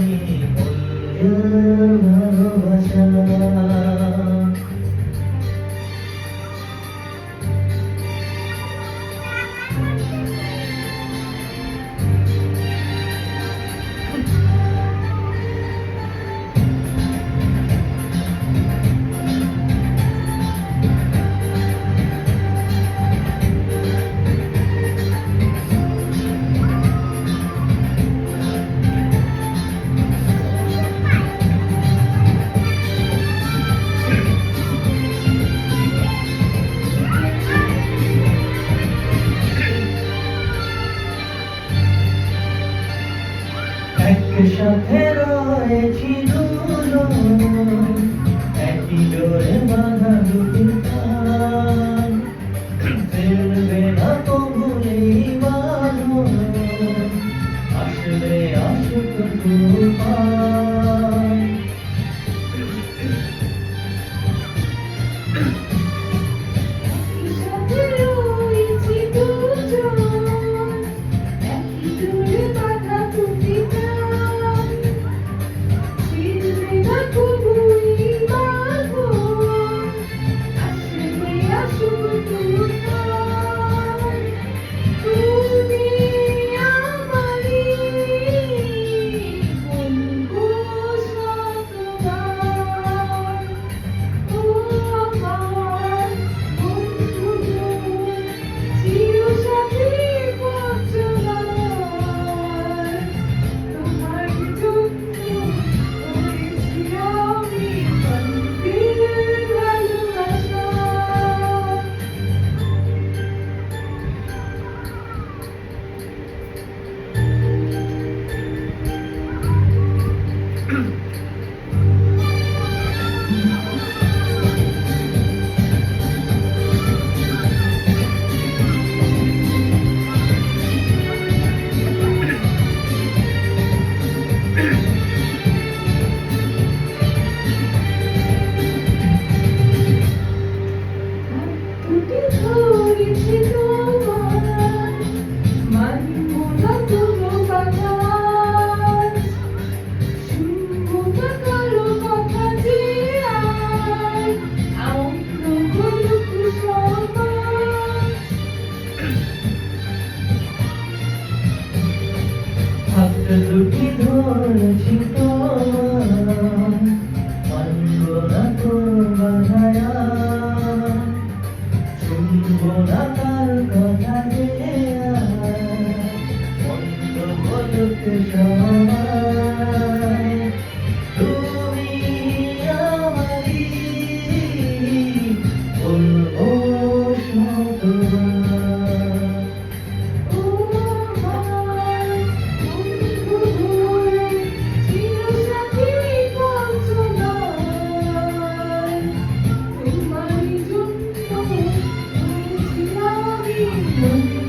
Amen. তোর সাথে রয়েছি একই ডোরে বাঁধা দুটি। 我儿的青。Bye.